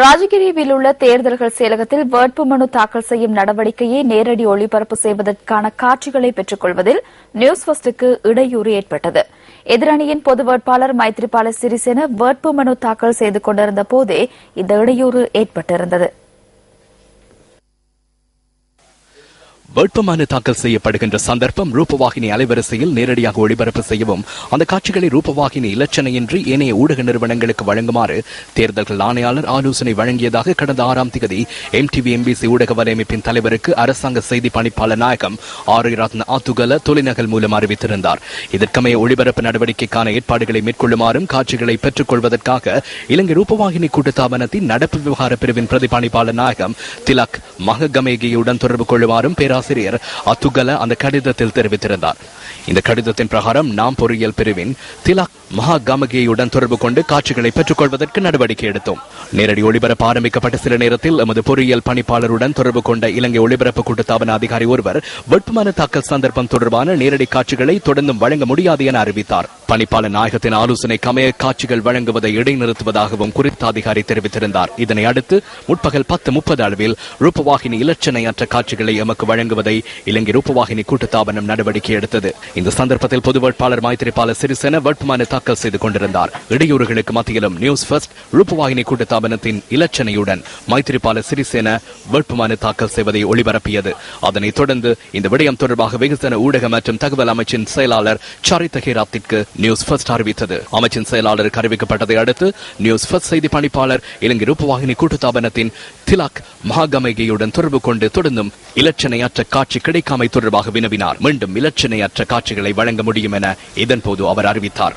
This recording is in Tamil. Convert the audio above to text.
ராஜகிரியில் உள்ள தேர்தல்கள் செயலகத்தில் வேட்புமனு தாக்கல் செய்யும் நடவடிக்கையை நேரடி ஒளிபரப்பு செய்வதற்கான காட்சிகளை பெற்றுக் கொள்வதில் நியூஸ் ஃபர்ஸ்டுக்கு இடையூறு ஏற்பட்டது. எதிரணியின் பொது வேட்பாளர் மைத்ரிபால சிறிசேன வேட்புமனு தாக்கல் செய்து கொண்டிருந்த போதே இந்த இடையூறு ஏற்பட்டிருந்தது. வேட்புமனு தாக்கல் செய்யப்படுகின்ற சந்தர்ப்பம் ரூபவாகினி அலைவரிசையில் நேரடியாக ஒளிபரப்பு செய்யவும் அந்த காட்சிகளை ரூபவாகினி இலச்சனையின்றி ஏனைய ஊடக நிறுவனங்களுக்கு வழங்குமாறு தேர்தல்கள் ஆணையாளர் ஆலோசனை வழங்கியதாக கடந்த ஆறாம் தேதி எம்டிவி எம்பிசி ஊடக வலையமைப்பின் தலைவருக்கு அரசாங்க செய்தி பணிப்பாளர் நாயகம் ஆர் ரத்ன ஆத்துகல தொலைநகல் மூலம் அறிவித்திருந்தார். இதற்கமைய ஒளிபரப்பு நடவடிக்கைக்கான ஏற்பாடுகளை மேற்கொள்ளுமாறும் காட்சிகளை பெற்றுக் கொள்வதற்காக இலங்கை ரூபவாகினி கூட்டுத்தாபனத்தின் நடப்பு விவகார பிரிவின் பிரதிபலிப்பாளர் நாயகம் திலக் மககமேகியுடன் தொடர்பு கொள்ளுமாறும் பேராசிரியர் அத்துகல அந்த கடிதத்தில் தெரிவித்திருந்தார். இந்த கடிதத்தின் பிரகாரம் நாம் பொறியியல் பிரிவின் திலக் மகா காமகியுடன் தொடர்பு கொண்டு காட்சிகளை பெற்றுக் கொள்வதற்கு நடவடிக்கை எடுத்தோம். நேரடி ஒளிபரப்பு ஆரம்பிக்கப்பட்ட சில நேரத்தில் எமது பொறியியல் பணிப்பாளருடன் தொடர்பு கொண்ட இலங்கை ஒளிபரப்பு கூட்டுத்தாபன அதிகாரி ஒருவர் வேட்புமனு தாக்கல் சந்தர்ப்பம் தொடர்பான நேரடி காட்சிகளை தொடர்ந்தும் வழங்க முடியாது என அறிவித்தார். பணிப்பாளர் நாயகத்தின் ஆலோசனை கமய காட்சிகள் வழங்குவதை இடைநிறுத்துவதாகவும் குறித்த அதிகாரி தெரிவித்திருந்தார். இதனை அடுத்து முற்பகல் பத்து முப்பது அளவில் ரூபவாகினி இலட்சணையற்ற காட்சிகளை எமக்கு வழங்குவதை இலங்கை ரூபவாகினி கூட்டுத்தாபனம் நடவடிக்கை எடுத்தது. இந்த சந்தர்ப்பத்தில் பொது வேட்பாளர் மைத்திரிபால சிறிசேன வேட்புமனு தாக்கல் செய்து கொண்டிருந்தார். இடையூறுகளுக்கு மத்தியிலும் நியூஸ் ஃபர்ஸ்ட் ரூபவாகினி கூட்டுத்தாபனத்தின் இலச்சனையுடன் மைத்திரிபால சிறிசேன வேட்புமனு தாக்கல் செய்வதை ஒளிபரப்பியது. அதனைத் தொடர்ந்து இந்த விடயம் தொடர்பாக வெகுஜன ஊடக மற்றும் தகவல் அமைச்சின் செயலாளர் சரித்த ஹேராத்திற்கு நியூஸ் ஃபர்ஸ்ட் அறிவித்தது. அமைச்சின் செயலாளருக்கு அறிவிக்கப்பட்டதை அடுத்து நியூஸ் ஃபர்ஸ்ட் செய்தி பணிப்பாளர் இலங்கை ரூபவாகினி கூட்டுத்தாபனத்தின் திலாக் மகாகமைகையுடன் தொடர்பு கொண்டு தொடர்ந்தும் இலச்சனையற்ற காட்சி கிடைக்காமை தொடர்பாக வினவினார். மீண்டும் இலச்சனையற்ற காட்சிகளை வழங்க முடியும் என இதன்போது அவர் அறிவித்தார்.